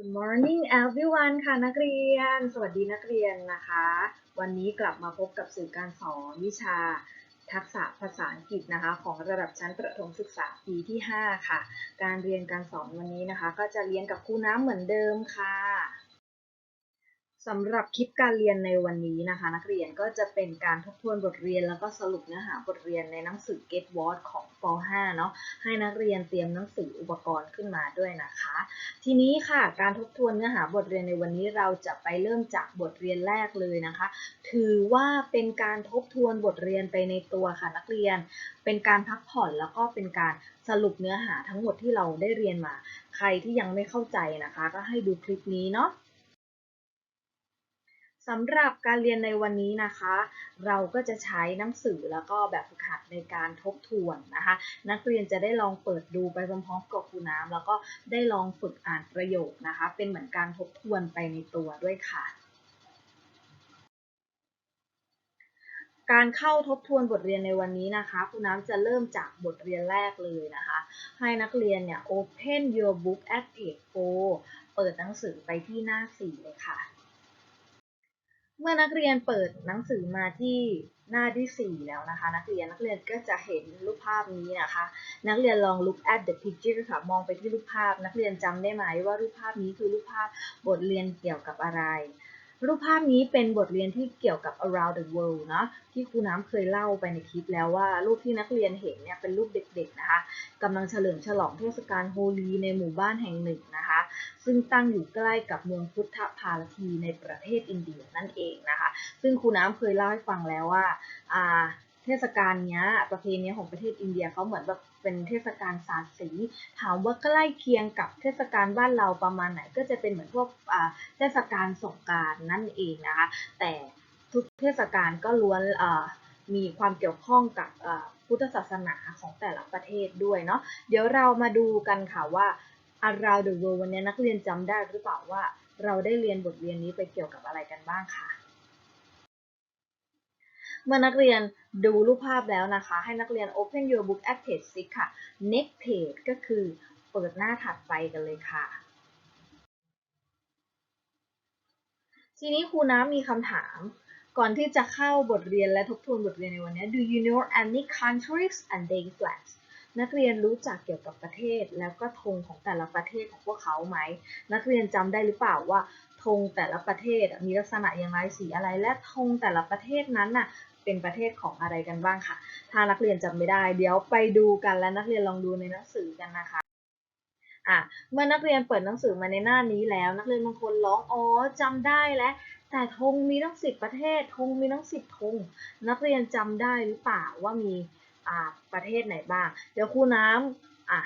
Good morning everyone ค่ะนักเรียน สวัสดีนักเรียนนะคะ วันนี้กลับมาพบกับสื่อการสอนวิชาทักษะภาษาอังกฤษนะคะ ของระดับชั้นประถมศึกษาปีที่ 5 ค่ะ การเรียนการสอนวันนี้นะคะ ก็จะเรียนกับครูน้ำเหมือนเดิมค่ะ สำหรับคลิปการเรียนในวันนี้นะคะ นักเรียนก็จะเป็นการทบทวนบทเรียน แล้วก็สรุปเนื้อหาบทเรียนในหนังสือ Get What ของป .5 เนาะให้นักเรียนเตรียมหนังสืออุปกรณ์ขึ้นมาด้วยนะคะ ทีนี้ค่ะการทบทวนเนื้อหาบทเรียนในวันนี้เราจะไปเริ่มจากบทเรียนแรกเลยนะคะ ถือว่าเป็นการทบทวนบทเรียนไปในตัวค่ะนักเรียน เป็นการพักผ่อนแล้วก็เป็นการสรุปเนื้อหาทั้งหมดที่เราได้เรียนมา ใครที่ยังไม่เข้าใจนะคะ ก็ให้ดูคลิปนี้เนาะ สำหรับการเรียนในวันนี้นะคะ เราก็จะใช้หนังสือแล้วก็แบบฝึกหัดในการทบทวนนะคะ นักเรียนจะได้ลองเปิดดูไปพร้อมๆกับครูน้ำแล้วก็ได้ลองฝึกอ่านประโยคนะคะ เป็นเหมือนการทบทวนไปในตัวด้วยค่ะ การเข้าทบทวนบทเรียนในวันนี้นะคะครูน้ำจะเริ่มจากบทเรียนแรกเลยนะคะ ให้นักเรียนเนี่ย open your book at page 4เปิดหนังสือไปที่หน้า 4 เลยค่ะ เมื่อนักเรียนเปิดหนังสือมาที่หน้าที่ 4 แล้วนะคะ นักเรียนนักเรียนก็จะเห็นรูปภาพนี้นะคะ นักเรียนลอง look at the picture ค่ะมองไปที่รูปภาพ นักเรียนจำได้ไหมว่ารูปภาพนี้คือรูปภาพบทเรียนเกี่ยวกับอะไร รูปภาพนี้เป็นบทเรียนที่เกี่ยวกับ around the world นะที่ครูน้ำเคยเล่าไปในคลิปแล้วว่ารูปที่นักเรียนเห็นเนี่ยเป็นรูปเด็กๆนะคะกำลังเฉลิมฉลองเทศกาลโฮลีในหมู่บ้านแห่งหนึ่งนะคะ ซึ่งตั้งอยู่ใกล้กับเมืองพุทธพารทีในประเทศอินเดียนั่นเองนะคะ ซึ่งครูน้ำเคยเล่าให้ฟังแล้วว่าอ่า เทศกาลเนี้ย ประเพณีของประเทศอินเดียเขาเหมือนแบบเป็นเทศกาลสาดสีถามว่าใกล้เคียงกับเทศกาลบ้านเราประมาณไหน ก็จะเป็นเหมือนพวกอ่าเทศกาลสงการนั่นเองนะคะแต่ทุกเทศกาลก็ล้วนอ่ามีความเกี่ยวข้องกับอ่าพุทธศาสนาของแต่ละประเทศด้วยเนาะเดี๋ยวเรามาดูกันค่ะว่า around the world วันนี้นักเรียนจำได้หรือเปล่าว่าเราได้เรียนบทเรียนนี้ไปเกี่ยวกับอะไรกันบ้างค่ะ เมื่อนักเรียนดูรูปภาพแล้วนะคะ ให้นักเรียน open your book at page 6ค่ะ next page ก็คือเปิดหน้าถัดไปกันเลยค่ะ ทีนี้ครูน้ำมีคำถาม ก่อนที่จะเข้าบทเรียนและทบทวนบทเรียนในวันนี้ Do you know any countries and their flags นักเรียนรู้จักเกี่ยวกับประเทศแล้วก็ธงของแต่ละประเทศของพวกเขาไหม นักเรียนจำได้หรือเปล่าว่า งแต่ละประเทศมีลักษณะอย่างไรสีอะไร และธงแต่ละประเทศนั้นน่ะเป็นประเทศของอะไรกันบ้างค่ะ ถ้านักเรียนจำไม่ได้ เดี๋ยวไปดูกันและนักเรียนลองดูในหนังสือกันนะคะอะเมื่อนักเรียนเปิดหนังสือมาในหน้านี้แล้ว นักเรียนบางคนร้องอ๋อจำได้แล้วแต่ธงมีทั้งสิบประเทศธงมีทั้งสิบธงนักเรียนจำได้หรือเปล่าว่ามีประเทศไหนบ้าง เดี๋ยวครูน้ำอะ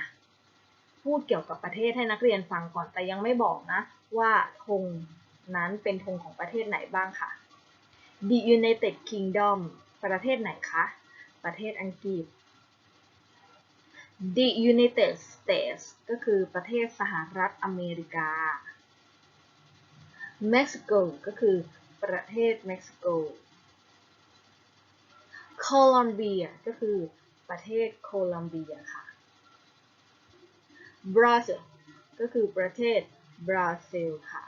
พูดเกี่ยวกับประเทศให้นักเรียนฟังก่อนแต่ยังไม่บอกนะ ว่าธงนั้นเป็นธงของประเทศไหนบ้างค่ะ The United Kingdom ประเทศไหนคะ ประเทศอังกฤษ The United States ก็คือประเทศสหรัฐอเมริกา Mexico ก็คือประเทศเม็กซิโก Colombia ก็คือประเทศโคลัมเบียค่ะ Brazil ก็คือประเทศ บราซิลค่ะ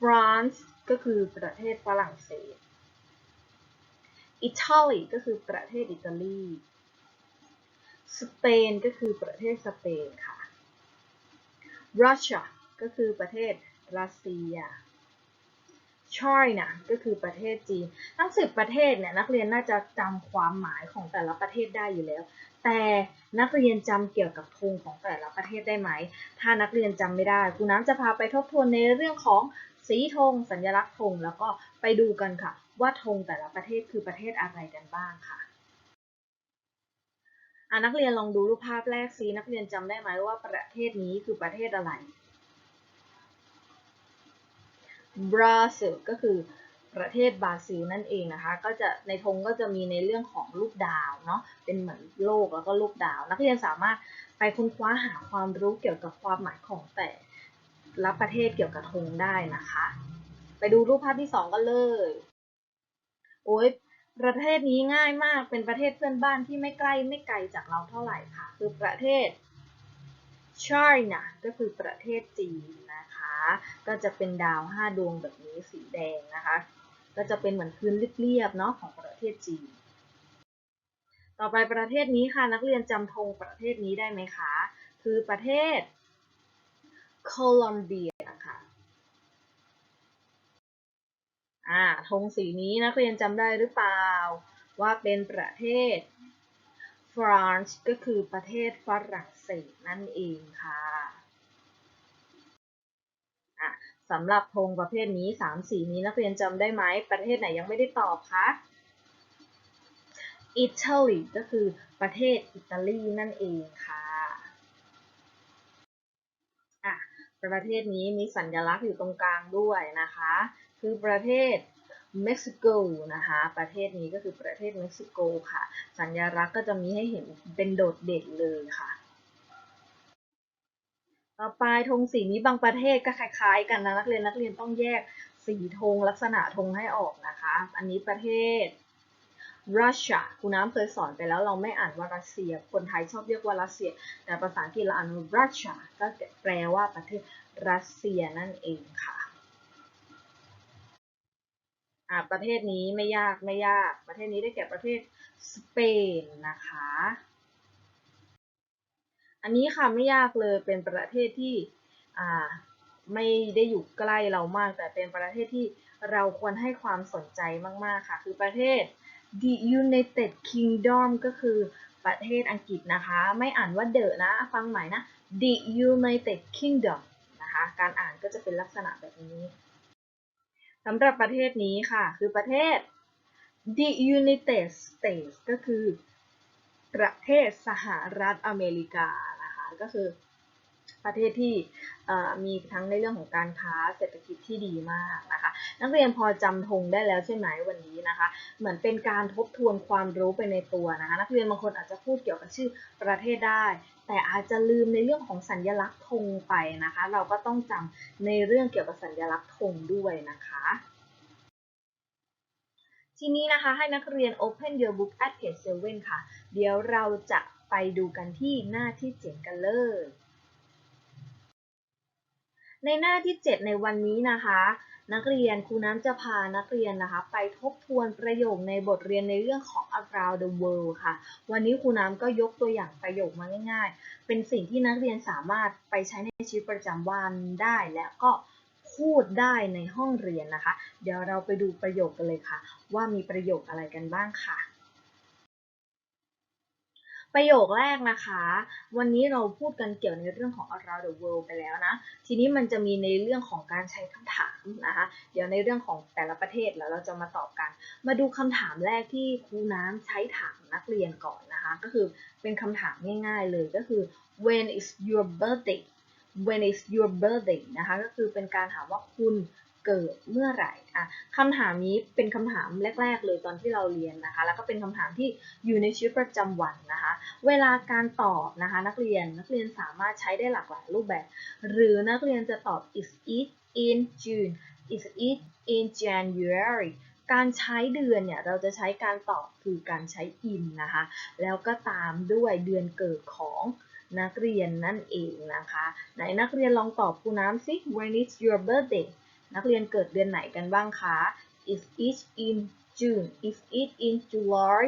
France ก็คือประเทศฝรั่งเศส Italy ก็คือประเทศอิตาลีสเปนก็คือประเทศสเปนค่ะ Russia ก็คือประเทศรัสเซีย China ก็คือประเทศจีนทั้งสิบประเทศเนี่ยนักเรียนน่าจะจำความหมายของแต่ละประเทศได้อยู่แล้ว แต่นักเรียนจำเกี่ยวกับธงของแต่ละประเทศได้ไหม ถ้านักเรียนจำไม่ได้ครูน้ำจะพาไปทบทวนในเรื่องของสีธง สัญลักษณ์ธง แล้วก็ไปดูกันค่ะ ว่าธงแต่ละประเทศคือประเทศอะไรกันบ้างค่ะอะนักเรียนลองดูรูปภาพแรกซินักเรียนจำได้ไหมว่าประเทศนี้คือประเทศอะไรบราซิลก็คือ ประเทศบราซิลนั่นเองนะคะ ก็จะในธงก็จะมีในเรื่องของรูปดาวเนาะเป็นเหมือนโลกแล้วก็รูปดาว นักเรียนสามารถไปค้นคว้าหาความรู้เกี่ยวกับความหมายของแต่ละประเทศเกี่ยวกับธงได้นะคะ ไปดูรูปภาพที่สองกันเลย โอ้ยประเทศนี้ง่ายมากเป็นประเทศเพื่อนบ้านที่ไม่ใกล้ไม่ไกลจากเราเท่าไหร่ค่ะ คือประเทศ China ก็คือประเทศจีนนะคะ ก็จะเป็นดาว 5 ดวงแบบนี้สีแดงนะคะ ก็จะเป็นเหมือนพื้นเรียบๆเนาะของประเทศจีน ต่อไปประเทศนี้ค่ะนักเรียนจำธงประเทศนี้ได้ไหมคะ คือประเทศโคลอมเบียค่ะอ่าธงสีนี้นักเรียนจำได้หรือเปล่า ว่าเป็นประเทศฟรานซ์ก็คือประเทศฝรั่งเศสนั่นเองค่ะอะ สำหรับธงประเภทนี้สามสีนี้นักเรียนจำได้ไหม ประเทศไหนยังไม่ได้ตอบคะอิตาลีก็คือประเทศอิตาลีนั่นเองค่ะอะประเทศนี้มีสัญลักษณ์อยู่ตรงกลางด้วยนะคะ คือประเทศเม็กซิโกนะคะ ประเทศนี้ก็คือประเทศเม็กซิโกค่ะ สัญลักษณ์ก็จะมีให้เห็นเป็นโดดเด่นเลยค่ะ ต่อไปธงสีนี้บางประเทศก็คล้าย ๆ กันนะนักเรียนนักเรียนต้องแยกสีธงลักษณะธงให้ออกนะคะ อันนี้ประเทศรัสเซียคุณน้ำเคยสอนไปแล้วเราไม่อ่านว่ารัสเซีย คนไทยชอบเรียกว่ารัสเซีย แต่ภาษาอังกฤษเราอ่านว่ารัสเซียก็แปลว่าประเทศรัสเซียนั่นเองค่ะอ่าประเทศนี้ไม่ยากไม่ยาก ประเทศนี้ได้แก่ประเทศสเปนนะคะ อันนี้ค่ะไม่ยากเลยเป็นประเทศที่อไม่ได้อยู่ใกล้เรามาก แต่เป็นประเทศที่เราควรให้ความสนใจมาก ๆ ค่ะ คือประเทศ The United Kingdom ก็คือประเทศอังกฤษนะคะ ไม่อ่านว่าเดอะนะ ฟังใหม่นะ The United Kingdom นะคะ การอ่านก็จะเป็นลักษณะแบบนี้สำหรับประเทศนี้ค่ะ คือประเทศ The United States ก็คือประเทศสหรัฐอเมริกา ก็คือ ประเทศที่มีทั้งในเรื่องของการค้าเศรษฐกิจที่ดีมากนะคะ นักเรียนพอจำธงได้แล้วใช่ไหมวันนี้นะคะ เหมือนเป็นการทบทวนความรู้ไปในตัวนะคะนักเรียนบางคนอาจจะพูดเกี่ยวกับชื่อประเทศได้แต่อาจจะลืมในเรื่องของสัญลักษณ์ธงไปนะคะ เราก็ต้องจำในเรื่องเกี่ยวกับสัญลักษณ์ธงด้วยนะคะ ทีนี้นะคะให้นักเรียน Open Your Book at page 7 ค่ะ เดี๋ยวเราจะ ไปดูกันที่หน้าที่ 7 กันเลย ในหน้าที่ 7 ในวันนี้นะคะ นักเรียนครูน้ำจะพานักเรียนนะคะ ไปทบทวนประโยคในบทเรียนในเรื่องของ around the world ค่ะ วันนี้ครูน้ำก็ยกตัวอย่างประโยคมาง่าย ๆ เป็นสิ่งที่นักเรียนสามารถไปใช้ในชีวิตประจำวันได้และก็พูดได้ในห้องเรียนนะคะ เดี๋ยวเราไปดูประโยคกันเลยค่ะ ว่ามีประโยคอะไรกันบ้างค่ะ ประโยคแรกนะคะ วันนี้เราพูดกันเกี่ยวในเรื่องของ around the world ไปแล้วนะ ทีนี้มันจะมีในเรื่องของการใช้คำถามนะคะ เดี๋ยวในเรื่องของแต่ละประเทศแล้วเราจะมาตอบกัน มาดูคำถามแรกที่ครูน้ำใช้ถามนักเรียนก่อนนะคะ ก็คือเป็นคำถามง่ายๆเลยก็คือ when is your birthday when is your birthday นะคะ ก็คือเป็นการถามว่าคุณ เกิดเมื่อไหร่อะคำถามนี้เป็นคำถามแรก ๆ เลยตอนที่เราเรียนนะคะ แล้วก็เป็นคำถามที่อยู่ในชีวิตประจำวันนะคะ เวลาการตอบนะคะนักเรียนนักเรียนสามารถใช้ได้หลากหลายรูปแบบ หรือนักเรียนจะตอบ is it in June is it in January การใช้เดือนเนี่ยเราจะใช้การตอบคือการใช้ in นะคะ แล้วก็ตามด้วยเดือนเกิดของนักเรียนนั่นเองนะคะ ไหนนักเรียนลองตอบครูน้ำสิ when is your birthday นักเรียนเกิดเดือนไหนกันบ้างคะ is it in June is it in July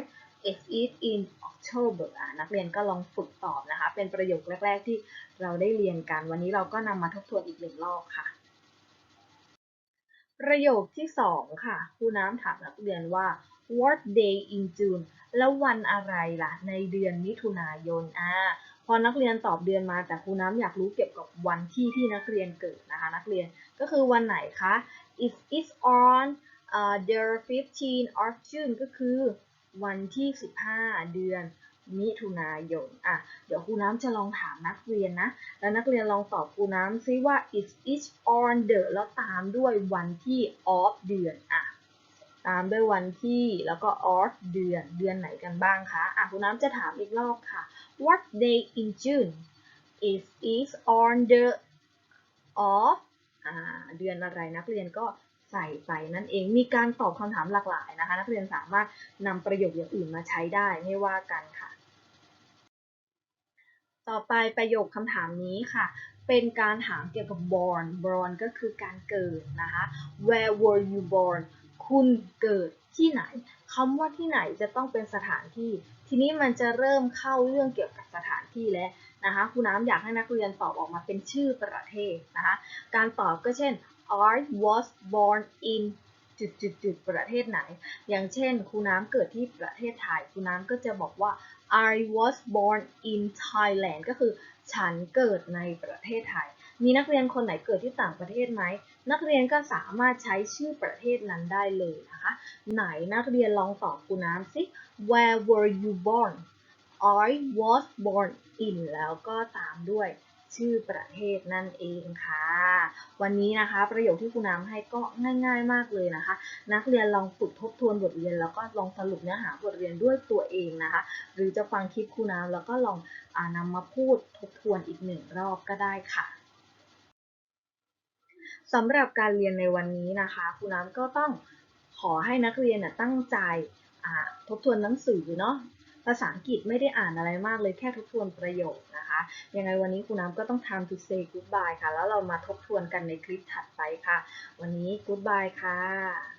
is it in October อะนักเรียนก็ลองฝึกตอบนะคะ เป็นประโยคแรก ๆ ที่เราได้เรียนกัน วันนี้เราก็นำมาทบทวนอีกหนึ่งรอบค่ะ ประโยคที่สองค่ะครูน้ำถามนักเรียนว่า what day in June แล้ววันอะไรล่ะ ในเดือนมิถุนายนอ่า พอนักเรียนตอบเดือนมาแต่ครูน้ำอยากรู้เกี่ยวกับวันที่ที่นักเรียนเกิดนะคะนักเรียนก็คือวันไหนคะ it is on uh, the 15 of June ก็คือวันที่ 15 เดือนมิถุนายนอะเดี๋ยวครูน้ำจะลองถามนักเรียนนะ แล้วนักเรียนลองตอบครูน้ำซิว่า it is on the แล้วตามด้วยวันที่ of เดือนอะตามด้วยวันที่แล้วก็ of เดือนเดือนไหนกันบ้างคะอะครูน้ำจะถามอีกรอบค่ะ what day in June is is on the of อ่าเดือนอะไรนักเรียนก็ใส่ไปนั่นเองมีการตอบคำถามหลากหลายนะคะ นักเรียนสามารถนำประโยคอย่างอื่นมาใช้ได้ไม่ว่ากันค่ะ ต่อไปประโยคคำถามนี้ค่ะ เป็นการถามเกี่ยวกับ born born ก็คือการเกิดนะคะ where were you born คุณเกิดที่ไหนคำว่าที่ไหนจะต้องเป็นสถานที่ ทีนี้มันจะเริ่มเข้าเรื่องเกี่ยวกับสถานที่แล้วนะคะครูน้ำอยากให้นักเรียนตอบออกมาเป็นชื่อประเทศนะคะการตอบก็เช่น I was born in จุดจุดจุดประเทศไหน อย่างเช่นครูน้ำเกิดที่ประเทศไทยครูน้ำก็จะบอกว่า I was born in Thailand ก็คือฉันเกิดในประเทศไทย มีนักเรียนคนไหนเกิดที่ต่างประเทศไหม นักเรียนก็สามารถใช้ชื่อประเทศนั้นได้เลยนะคะ ไหนนักเรียนลองตอบครูน้ำสิ Where were you born I was born in แล้วก็ตามด้วยชื่อประเทศนั่นเองค่ะ วันนี้นะคะประโยคที่ครูน้ำให้ก็ง่าย ๆ มากเลยนะคะ นักเรียนลองฝึกทบทวนบทเรียน แล้วก็ลองสรุปเนื้อหาบทเรียนด้วยตัวเองนะคะ หรือจะฟังคลิปครูน้ำแล้วก็ลองอนำมาพูดทบทวนอีกหนึ่งรอบก็ได้ค่ะ สำหรับการเรียนในวันนี้นะคะครูน้ำก็ต้องขอให้นักเรียนน่ะตั้งใจทบทวนหนังสือเนาะภาษาอังกฤษไม่ได้อ่านอะไรมากเลยแค่ทบทวนประโยคนะคะยังไงวันนี้ครูน้ำก็ต้องทำ to say goodbye ค่ะ แล้วเรามาทบทวนกันในคลิปถัดไปค่ะ วันนี้ goodbye ค่ะ